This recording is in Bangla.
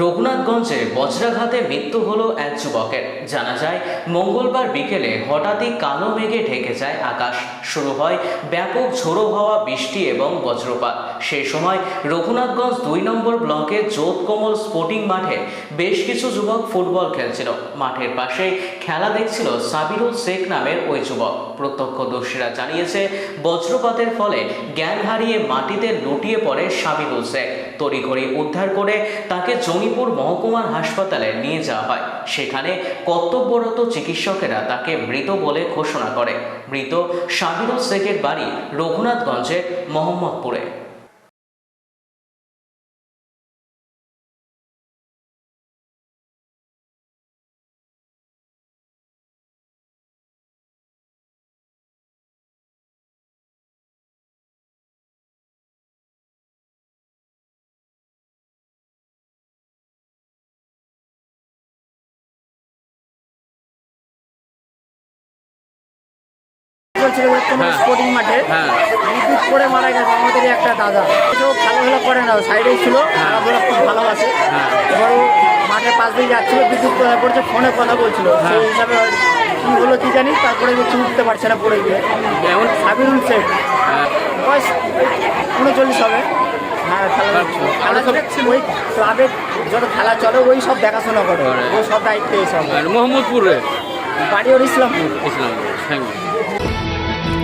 রঘুনাথগঞ্জে বজ্রাঘাতে মৃত্যু হলো এক যুবকের। জানা যায়, মঙ্গলবার বিকেলে হঠাৎই কালো মেঘে ঢেকে যায় আকাশ। শুরু হয় ব্যাপক ঝোড়ো হওয়া, বৃষ্টি এবং বজ্রপাত। সেই সময় রঘুনাথগঞ্জ দুই নম্বর ব্লকের যোধকমল স্পোর্টিং মাঠে বেশ কিছু যুবক ফুটবল খেলছিল। মাঠের পাশে খেলা দেখছিল সাবিরুল শেখ নামের ওই যুবক। প্রত্যক্ষদর্শীরা জানিয়েছে, বজ্রপাতের ফলে জ্ঞান হারিয়ে মাটিতে লুটিয়ে পড়ে সাবিরুল শেখ। তড়িঘড়ি উদ্ধার করে তাকে জঙ্গিপুর মহকুমার হাসপাতালে নিয়ে যাওয়া হয়। সেখানে কর্তব্যরত চিকিৎসকেরা তাকে মৃত বলে ঘোষণা করে। মৃত সাবিরুল শেখের বাড়ি রঘুনাথগঞ্জের মোহাম্মদপুরে। চলছিল হ্যাঁ। স্পোর্টিং মাঠে হ্যাঁ। বিদ্যুৎ করে মারা গেছে আমাদের একটা দাদা। কেউ খেলাধুলা করে না সাইডেই ছিল খেলাধুলা খুব ভালোবাসে। হ্যাঁ। এবার মাঠের পাশ দিয়ে যাচ্ছিল বিদ্যুৎ পড়ছে ফোনে কথা বলছিল। সেই হিসাবে কি হলো কি জানি তারপরে দেখছি উঠতে পারছে না পড়ে গিয়ে। যেমন সাবিরুল শেখ। হ্যাঁ, বয়স উনচল্লিশ হবে। হ্যাঁ খেলা সব ওই ক্লাবের যত খেলা চলে ওই সব দেখাশোনা করে। করে। ও সব দায়িত্বে সব। মোহাম্মদপুরে? বাড়ি ওর Islampur. Islam thank you.